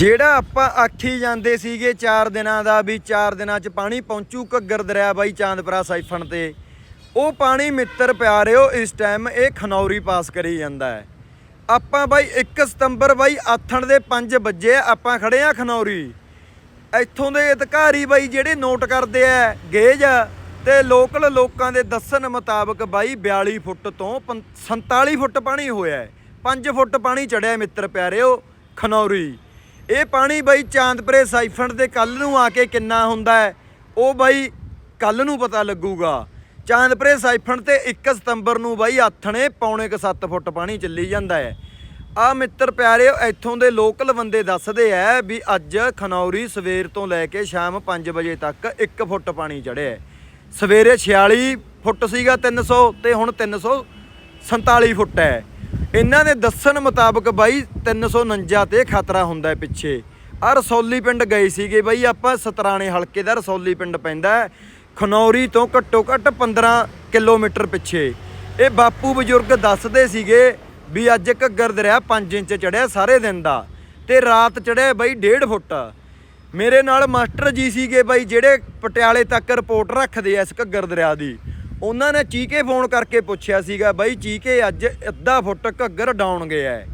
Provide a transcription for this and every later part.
ਜਿਹੜਾ ਆਪਾਂ ਆਖੀ ਜਾਂਦੇ ਸੀਗੇ 4 ਦਿਨਾਂ ਦਾ ਵੀ 4 ਦਿਨਾਂ 'ਚ ਪਾਣੀ ਪਹੁੰਚੂ ਘੱਗਰ ਦਰਿਆ ਬਾਈ ਚਾਂਦਪੁਰਾ ਸਾਈਫਣ ਤੇ, ਉਹ ਪਾਣੀ ਮਿੱਤਰ ਪਿਆਰਿਓ, ਇਸ ਟਾਈਮ ਇਹ ਖਨੌਰੀ ਪਾਸ ਕਰੀ ਜਾਂਦਾ ਹੈ। ਆਪਾਂ ਬਾਈ 1 ਸਤੰਬਰ ਬਾਈ ਆਥਣ ਦੇ 5 ਵਜੇ ਆਪਾਂ ਖੜੇ ਆ ਖਨੌਰੀ। ਇੱਥੋਂ ਦੇ ਅਧਿਕਾਰੀ ਬਾਈ ਜਿਹੜੇ ਨੋਟ ਕਰਦੇ ਆ, ਗੇਜ ਤੇ ਲੋਕਲ ਲੋਕਾਂ ਦੇ ਦੱਸਣ ਮੁਤਾਬਕ ਬਾਈ 42 ਫੁੱਟ ਤੋਂ ਪੰ- 47 ਫੁੱਟ ਪਾਣੀ ਹੋਇਆ ਹੈ। 5 ਫੁੱਟ ਪਾਣੀ ਚੜਿਆ ਮਿੱਤਰ ਪਿਆਰਿਓ, ਖਨੌਰੀ। ਇਹ ਪਾਣੀ ਬਾਈ ਚਾਂਦਪੁਰੇ ਸਾਈਫਣ ਦੇ ਕੱਲ ਨੂੰ ਆ ਕੇ ਕਿੰਨਾ ਹੁੰਦਾ ਹੈ, ਉਹ ਬਾਈ ਕੱਲ ਨੂੰ ਪਤਾ ਲੱਗੂਗਾ। ਚਾਂਦਪਰੇ ਸਾਈਫਣ ਤੇ 1 ਸਤੰਬਰ ਨੂੰ ਬਾਈ ਆਥਣੇ ਪੌਣੇ ਕੁ 7 ਫੁੱਟ ਪਾਣੀ ਚੱਲੀ ਜਾਂਦਾ ਹੈ। ਆ ਮਿੱਤਰ ਪਿਆਰਿਓ, ਇੱਥੋਂ ਦੇ ਲੋਕਲ ਬੰਦੇ ਦੱਸਦੇ ਐ ਵੀ ਅੱਜ ਖਨੌਰੀ ਸਵੇਰ ਤੋਂ ਲੈ ਕੇ ਸ਼ਾਮ 5 ਵਜੇ ਤੱਕ 1 ਫੁੱਟ ਪਾਣੀ ਚੜਿਆ ਸਵੇਰੇ 46 ਫੁੱਟ ਸੀਗਾ 300 ਤੇ ਹੁਣ 347 ਫੁੱਟ ਹੈ। ਇਹਨਾਂ ਦੇ ਦੱਸਣ ਮੁਤਾਬਕ ਬਾਈ 349 ਤੇ ਖਤਰਾ ਹੁੰਦਾ ਪਿੱਛੇ। ਆ ਰਸੌਲੀ ਪਿੰਡ ਗਏ ਸੀਗੇ ਬਾਈ, ਆਪਾਂ ਸਤਰਾਣੇ ਹਲਕੇ ਦਾ ਰਸੌਲੀ ਪਿੰਡ ਪੈਂਦਾ ਖਨੌਰੀ ਤੋਂ ਘੱਟੋ ਘੱਟ 15 ਕਿਲੋਮੀਟਰ ਪਿੱਛੇ। ਇਹ ਬਾਪੂ ਬਜ਼ੁਰਗ ਦੱਸਦੇ ਸੀਗੇ ਵੀ ਅੱਜ ਘੱਗਰ ਦਰਿਆ 5 ਇੰਚ ਚੜਿਆ ਸਾਰੇ ਦਿਨ ਦਾ ਤੇ ਰਾਤ ਚੜਿਆ ਬਾਈ 1.5 ਫੁੱਟ। ਮੇਰੇ ਨਾਲ ਮਾਸਟਰ ਜੀ ਸੀਗੇ ਬਾਈ, ਜਿਹੜੇ ਪਟਿਆਲੇ ਤੱਕ ਰਿਪੋਰਟ ਰੱਖਦੇ ਆ ਇਸ ਘੱਗਰ ਦਰਿਆ ਦੀ। ਉਹਨਾਂ ਨੇ ਚੀਕੇ ਫੋਨ ਕਰਕੇ ਪੁੱਛਿਆ ਸੀਗਾ, ਬਾਈ ਚੀਕੇ ਅੱਜ ਅੱਧਾ ਫੁੱਟ ਘੱਗਰ ਡਾਉਣ ਗਿਆ ਹੈ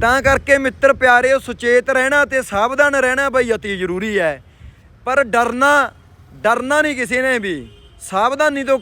ਤਾਂ ਕਰਕੇ ਮਿੱਤਰ ਪਿਆਰਿਓ, ਸੁਚੇਤ ਰਹਿਣਾ ਤੇ ਸਾਵਧਾਨ ਰਹਿਣਾ ਬਈ ਅਤੀ ਜ਼ਰੂਰੀ ਹੈ ਪਰ ਡਰਨਾ ਡਰਨਾ ਨਹੀਂ ਕਿਸੇ ਨੇ ਵੀ। ਸਾਵਧਾਨੀ ਤੋਂ